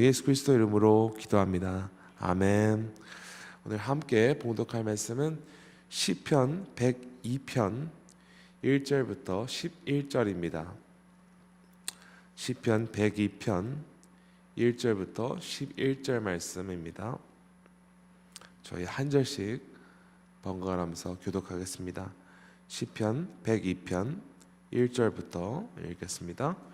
예수 그리스도 이름으로 기도합니다. 아멘. 오늘 함께 봉독할 말씀은 시편 102편 1절부터 11절입니다. 시편 102편 1절부터 11절 말씀입니다. 저희 한 절씩 번갈아가면서 교독하겠습니다. 시편 102편 1절부터 읽겠습니다.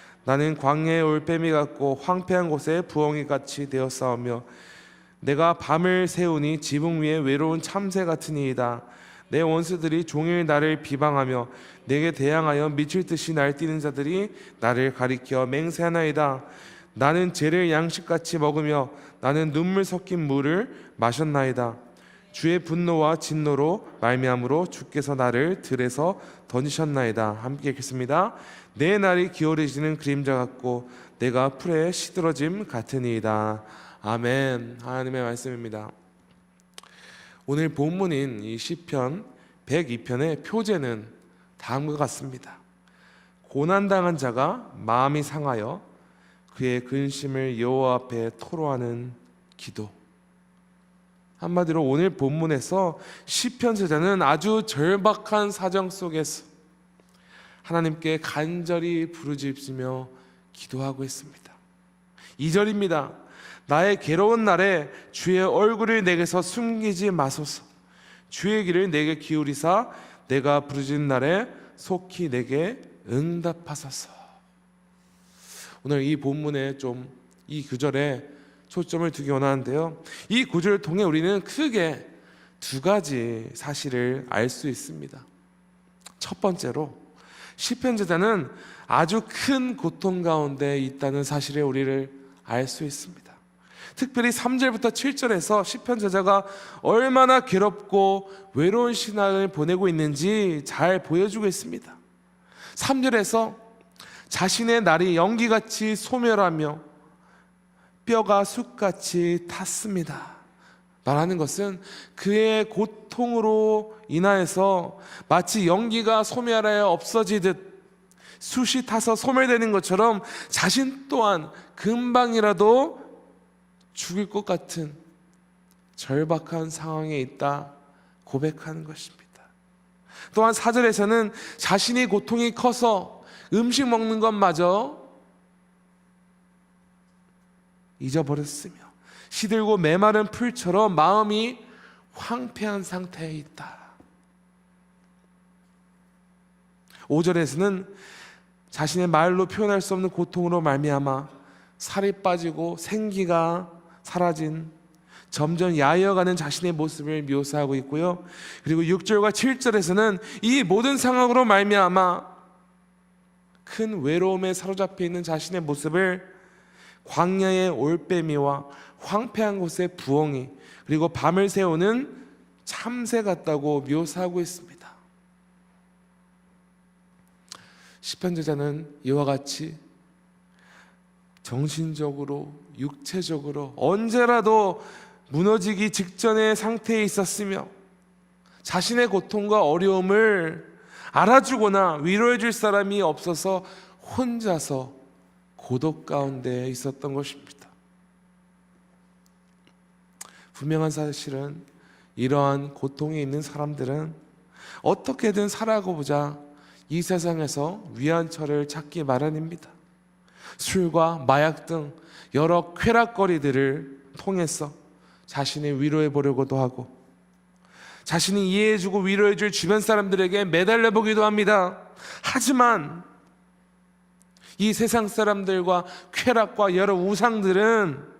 나는 광야의 올빼미 같고 황폐한 곳에 부엉이 같이 되었사오며 내가 밤을 세우니 지붕 위에 외로운 참새 같으니이다. 내 원수들이 종일 나를 비방하며 내게 대항하여 미칠 듯이 날뛰는 자들이 나를 가리켜 맹세하나이다. 나는 죄를 양식같이 먹으며 나는 눈물 섞인 물을 마셨나이다. 주의 분노와 진노로 말미암으로 주께서 나를 들에서 던지셨나이다. 함께 읽겠습니다. 내 날이 기울어지는 그림자 같고 내가 풀에 시들어짐 같으니이다. 아멘. 하나님의 말씀입니다. 오늘 본문인 이 시편 102편의 표제는 다음과 같습니다. 고난당한 자가 마음이 상하여 그의 근심을 여호와 앞에 토로하는 기도. 한마디로 오늘 본문에서 시편 저자는 아주 절박한 사정 속에서 하나님께 간절히 부르짖으며 기도하고 있습니다. 2절입니다. 나의 괴로운 날에 주의 얼굴을 내게서 숨기지 마소서. 주의 길을 내게 기울이사 내가 부르짖는 날에 속히 내게 응답하소서. 오늘 이 본문에 좀 이 구절에 초점을 두기 원하는데요. 이 구절을 통해 우리는 크게 두 가지 사실을 알 수 있습니다. 첫 번째로 시편 제자는 아주 큰 고통 가운데 있다는 사실에 우리를 알 수 있습니다. 특별히 3절부터 7절에서 시편 제자가 얼마나 괴롭고 외로운 신앙을 보내고 있는지 잘 보여주고 있습니다. 3절에서 자신의 날이 연기같이 소멸하며 뼈가 숯같이 탔습니다. 말하는 것은 그의 고통으로 인하여서 마치 연기가 소멸하여 없어지듯 숯이 타서 소멸되는 것처럼 자신 또한 금방이라도 죽을 것 같은 절박한 상황에 있다 고백하는 것입니다. 또한 사절에서는 자신의 고통이 커서 음식 먹는 것마저 잊어버렸으며 시들고 메마른 풀처럼 마음이 황폐한 상태에 있다. 5절에서는 자신의 말로 표현할 수 없는 고통으로 말미암아 살이 빠지고 생기가 사라진 점점 야여가는 자신의 모습을 묘사하고 있고요. 그리고 6절과 7절에서는 이 모든 상황으로 말미암아 큰 외로움에 사로잡혀 있는 자신의 모습을 광야의 올빼미와 황폐한 곳의 부엉이 그리고 밤을 새우는 참새 같다고 묘사하고 있습니다. 시편 제자는 이와 같이 정신적으로 육체적으로 언제라도 무너지기 직전의 상태에 있었으며 자신의 고통과 어려움을 알아주거나 위로해 줄 사람이 없어서 혼자서 고독 가운데 있었던 것입니다. 분명한 사실은 이러한 고통에 있는 사람들은 어떻게든 살아가 보자 이 세상에서 위안처를 찾기 마련입니다. 술과 마약 등 여러 쾌락거리들을 통해서 자신을 위로해 보려고도 하고 자신이 이해해 주고 위로해 줄 주변 사람들에게 매달려 보기도 합니다. 하지만 이 세상 사람들과 쾌락과 여러 우상들은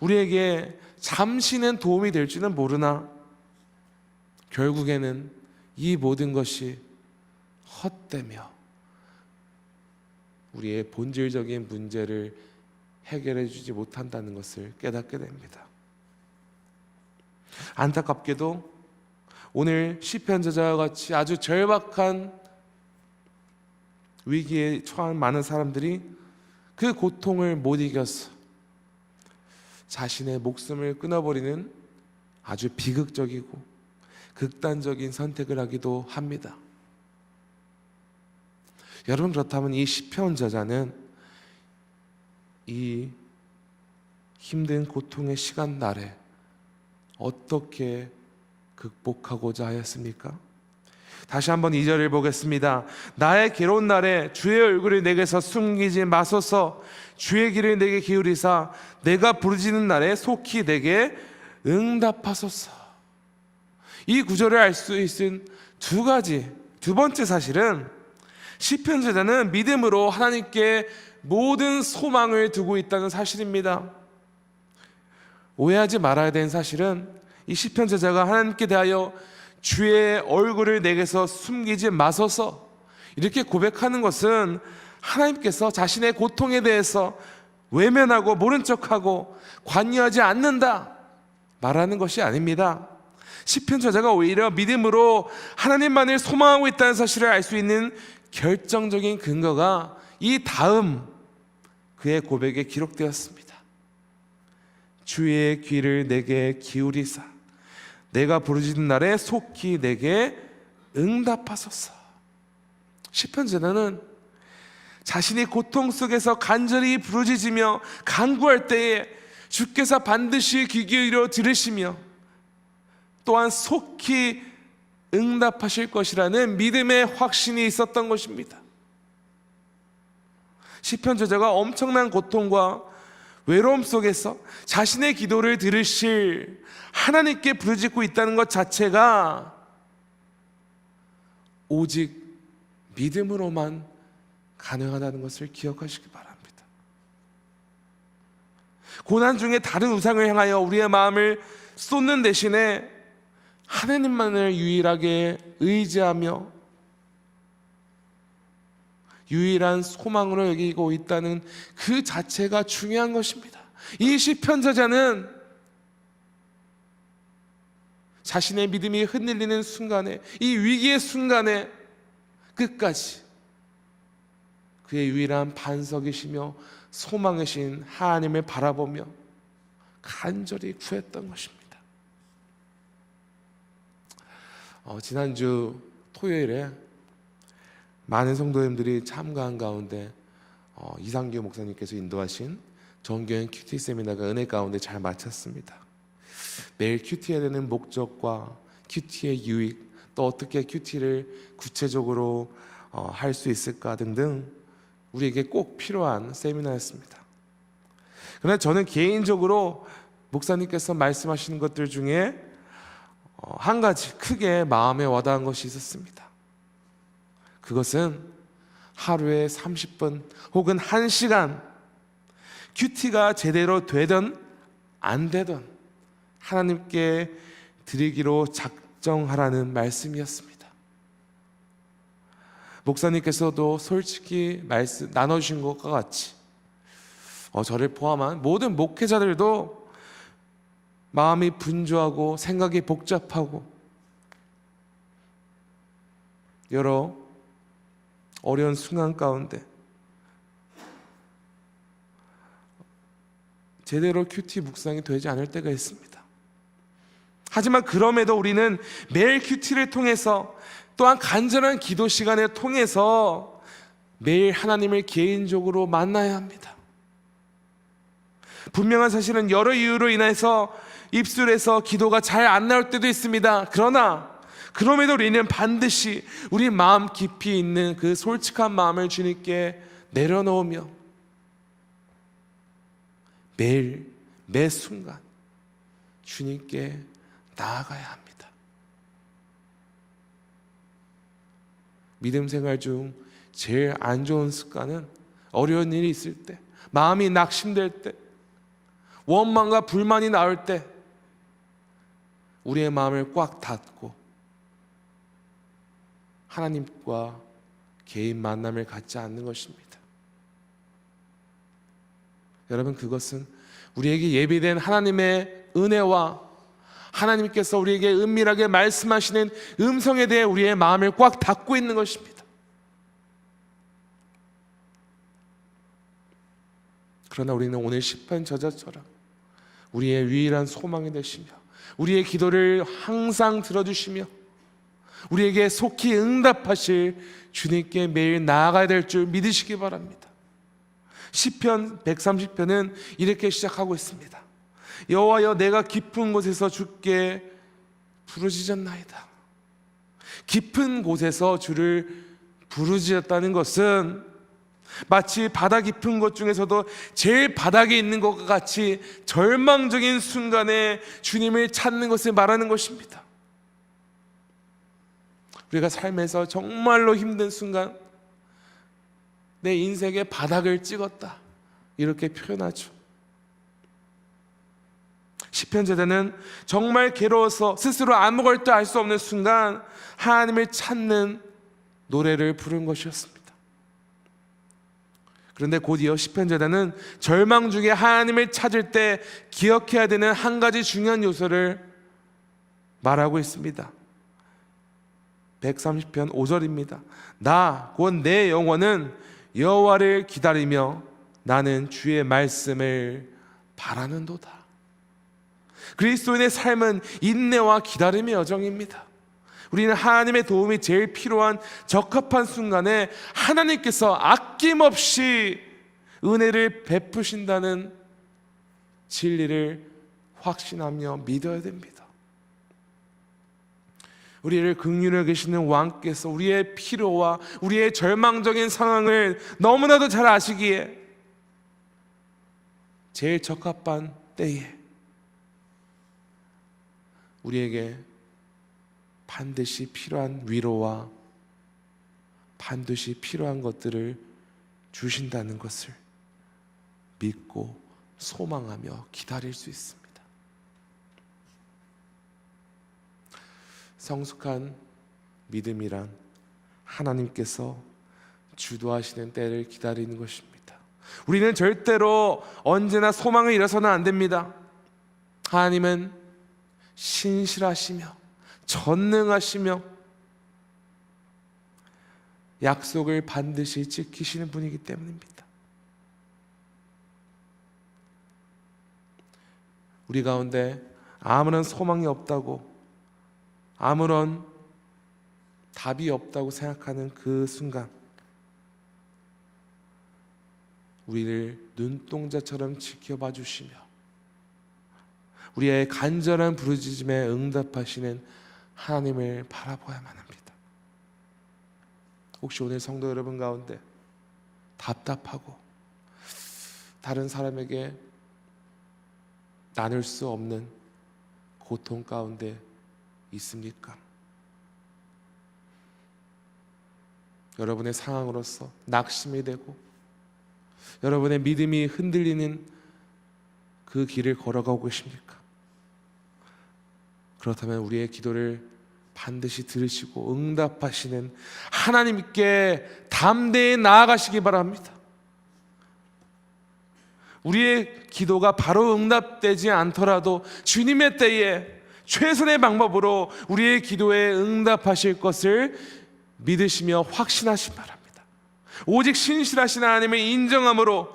우리에게 잠시는 도움이 될지는 모르나 결국에는 이 모든 것이 헛되며 우리의 본질적인 문제를 해결해 주지 못한다는 것을 깨닫게 됩니다. 안타깝게도 오늘 시편 저자와 같이 아주 절박한 위기에 처한 많은 사람들이 그 고통을 못 이겨서 자신의 목숨을 끊어버리는 아주 비극적이고 극단적인 선택을 하기도 합니다. 여러분 그렇다면 이 시편 저자는 이 힘든 고통의 시간 날에 어떻게 극복하고자 하였습니까? 다시 한번 이 절을 보겠습니다. 나의 괴로운 날에 주의 얼굴을 내게서 숨기지 마소서 주의 길을 내게 기울이사 내가 부르짖는 날에 속히 내게 응답하소서. 이 구절을 알 수 있은 두 가지 두 번째 사실은 시편 제자는 믿음으로 하나님께 모든 소망을 두고 있다는 사실입니다. 오해하지 말아야 되는 사실은 이 시편 제자가 하나님께 대하여 주의 얼굴을 내게서 숨기지 마소서 이렇게 고백하는 것은 하나님께서 자신의 고통에 대해서 외면하고 모른 척하고 관여하지 않는다 말하는 것이 아닙니다. 시편 저자가 오히려 믿음으로 하나님만을 소망하고 있다는 사실을 알 수 있는 결정적인 근거가 이 다음 그의 고백에 기록되었습니다. 주의 귀를 내게 기울이사 내가 부르짖는 날에 속히 내게 응답하소서. 시편 제자는 자신이 고통 속에서 간절히 부르짖으며 간구할 때에 주께서 반드시 귀 기울여 들으시며 또한 속히 응답하실 것이라는 믿음의 확신이 있었던 것입니다. 시편 저자가 엄청난 고통과 외로움 속에서 자신의 기도를 들으실 하나님께 부르짖고 있다는 것 자체가 오직 믿음으로만 가능하다는 것을 기억하시기 바랍니다. 고난 중에 다른 우상을 향하여 우리의 마음을 쏟는 대신에 하나님만을 유일하게 의지하며 유일한 소망으로 여기고 있다는 그 자체가 중요한 것입니다. 이 시편 저자는 자신의 믿음이 흔들리는 순간에 이 위기의 순간에 끝까지 그의 유일한 반석이시며 소망이신 하나님을 바라보며 간절히 구했던 것입니다. 어, 지난주 토요일에 많은 성도님들이 참가한 가운데 어, 이상규 목사님께서 인도하신 정교행 큐티 세미나가 은혜 가운데 잘 마쳤습니다. 매일 큐티해야 되는 목적과 큐티의 유익, 또 어떻게 큐티를 구체적으로 어, 할수 있을까 등등 우리에게 꼭 필요한 세미나였습니다. 그러나 저는 개인적으로 목사님께서 말씀하시는 것들 중에 어, 한 가지 크게 마음에 와닿은 것이 있었습니다. 그것은 하루에 30분 혹은 1시간 큐티가 제대로 되든 안 되든 하나님께 드리기로 작정하라는 말씀이었습니다. 목사님께서도 솔직히 말씀 나눠주신 것과 같이 어, 저를 포함한 모든 목회자들도 마음이 분주하고 생각이 복잡하고 여러 어려운 순간 가운데 제대로 큐티 묵상이 되지 않을 때가 있습니다. 하지만 그럼에도 우리는 매일 큐티를 통해서 또한 간절한 기도 시간을 통해서 매일 하나님을 개인적으로 만나야 합니다. 분명한 사실은 여러 이유로 인해서 입술에서 기도가 잘 안 나올 때도 있습니다. 그러나 그럼에도 우리는 반드시 우리 마음 깊이 있는 그 솔직한 마음을 주님께 내려놓으며 매일 매 순간 주님께 나아가야 합니다. 믿음 생활 중 제일 안 좋은 습관은 어려운 일이 있을 때, 마음이 낙심될 때, 원망과 불만이 나올 때, 우리의 마음을 꽉 닫고 하나님과 개인 만남을 갖지 않는 것입니다. 여러분 그것은 우리에게 예비된 하나님의 은혜와 하나님께서 우리에게 은밀하게 말씀하시는 음성에 대해 우리의 마음을 꽉 닫고 있는 것입니다. 그러나 우리는 오늘 시편 저자처럼 우리의 유일한 소망이 되시며 우리의 기도를 항상 들어주시며 우리에게 속히 응답하실 주님께 매일 나아가야 될 줄 믿으시기 바랍니다. 시편 130편은 이렇게 시작하고 있습니다. 여호와여 내가 깊은 곳에서 주께 부르짖었나이다. 깊은 곳에서 주를 부르짖었다는 것은 마치 바다 깊은 곳 중에서도 제일 바닥에 있는 것과 같이 절망적인 순간에 주님을 찾는 것을 말하는 것입니다. 우리가 삶에서 정말로 힘든 순간 내 인생의 바닥을 찍었다. 이렇게 표현하죠. 시편 제자는 정말 괴로워서 스스로 아무것도 알 수 없는 순간 하나님을 찾는 노래를 부른 것이었습니다. 그런데 곧이어 시편 제자는 절망 중에 하나님을 찾을 때 기억해야 되는 한 가지 중요한 요소를 말하고 있습니다. 130편 5절입니다. 나 곧 내 영혼은 여호와를 기다리며 나는 주의 말씀을 바라는도다. 그리스도인의 삶은 인내와 기다림의 여정입니다. 우리는 하나님의 도움이 제일 필요한 적합한 순간에 하나님께서 아낌없이 은혜를 베푸신다는 진리를 확신하며 믿어야 됩니다. 우리를 긍휼히 계시는 왕께서 우리의 필요와 우리의 절망적인 상황을 너무나도 잘 아시기에 제일 적합한 때에 우리에게 반드시 필요한 위로와 반드시 필요한 것들을 주신다는 것을 믿고 소망하며 기다릴 수 있습니다. 성숙한 믿음이란 하나님께서 주도하시는 때를 기다리는 것입니다. 우리는 절대로 언제나 소망을 잃어서는 안 됩니다. 하나님은 신실하시며 전능하시며 약속을 반드시 지키시는 분이기 때문입니다. 우리 가운데 아무런 소망이 없다고 아무런 답이 없다고 생각하는 그 순간 우리를 눈동자처럼 지켜봐 주시며 우리의 간절한 부르짖음에 응답하시는 하나님을 바라보아야만 합니다. 혹시 오늘 성도 여러분 가운데 답답하고 다른 사람에게 나눌 수 없는 고통 가운데 있습니까? 여러분의 상황으로서 낙심이 되고 여러분의 믿음이 흔들리는 그 길을 걸어가고 계십니까? 그렇다면 우리의 기도를 반드시 들으시고 응답하시는 하나님께 담대히 나아가시기 바랍니다. 우리의 기도가 바로 응답되지 않더라도 주님의 때에 최선의 방법으로 우리의 기도에 응답하실 것을 믿으시며 확신하시 바랍니다. 오직 신실하신 하나님을 인정함으로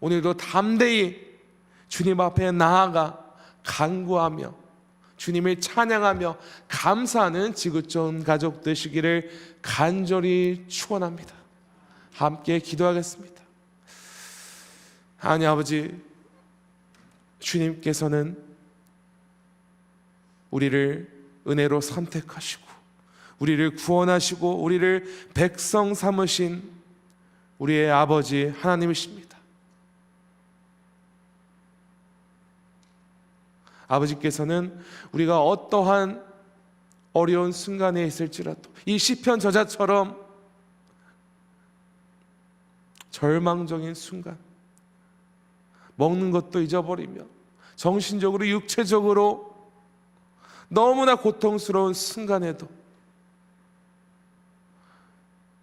오늘도 담대히 주님 앞에 나아가 간구하며 주님을 찬양하며 감사하는 지구촌 가족 되시기를 간절히 축원합니다. 함께 기도하겠습니다. 하나님 아버지 주님께서는 우리를 은혜로 선택하시고 우리를 구원하시고 우리를 백성 삼으신 우리의 아버지 하나님이십니다. 아버지께서는 우리가 어떠한 어려운 순간에 있을지라도 이 시편 저자처럼 절망적인 순간 먹는 것도 잊어버리며 정신적으로 육체적으로 너무나 고통스러운 순간에도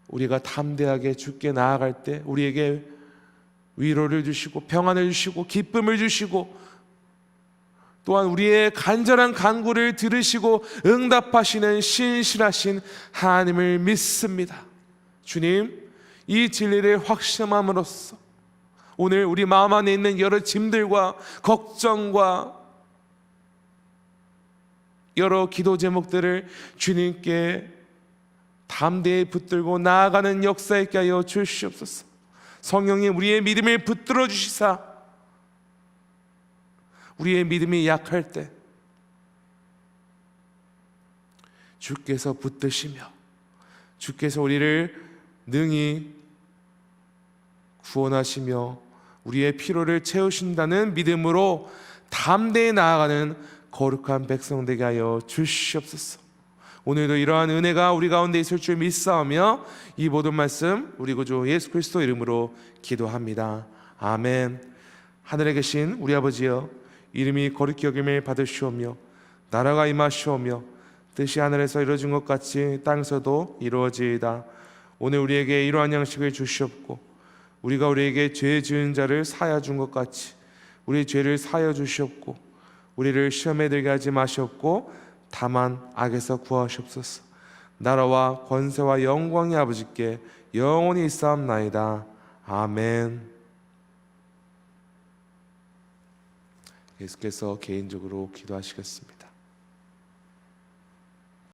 우리가 담대하게 주께 나아갈 때 우리에게 위로를 주시고 평안을 주시고 기쁨을 주시고 또한 우리의 간절한 간구를 들으시고 응답하시는 신실하신 하나님을 믿습니다. 주님, 이 진리를 확신함으로써 오늘 우리 마음 안에 있는 여러 짐들과 걱정과 여러 기도 제목들을 주님께 담대히 붙들고 나아가는 역사 있게 하여 주시옵소서. 성령님 우리의 믿음을 붙들어 주시사 우리의 믿음이 약할 때 주께서 붙드시며 주께서 우리를 능히 구원하시며 우리의 피로를 채우신다는 믿음으로 담대히 나아가는 거룩한 백성 되게 하여 주시옵소서. 오늘도 이러한 은혜가 우리 가운데 있을 줄 믿사오며 이 모든 말씀 우리 구주 예수 그리스도 이름으로 기도합니다. 아멘. 하늘에 계신 우리 아버지여 이름이 거룩히 여김을 받으시오며 나라가 임하시오며 뜻이 하늘에서 이루어진 것 같이 땅에서도 이루어지이다. 오늘 우리에게 이러한 양식을 주시옵고 우리가 우리에게 죄 지은 자를 사하여 준 것 같이 우리 죄를 사하여 주시옵고 우리를 시험에 들게 하지 마시옵고 다만 악에서 구하시옵소서. 나라와 권세와 영광이 아버지께 영원히 있사옵나이다. 아멘. 예수께서 개인적으로 기도하시겠습니다.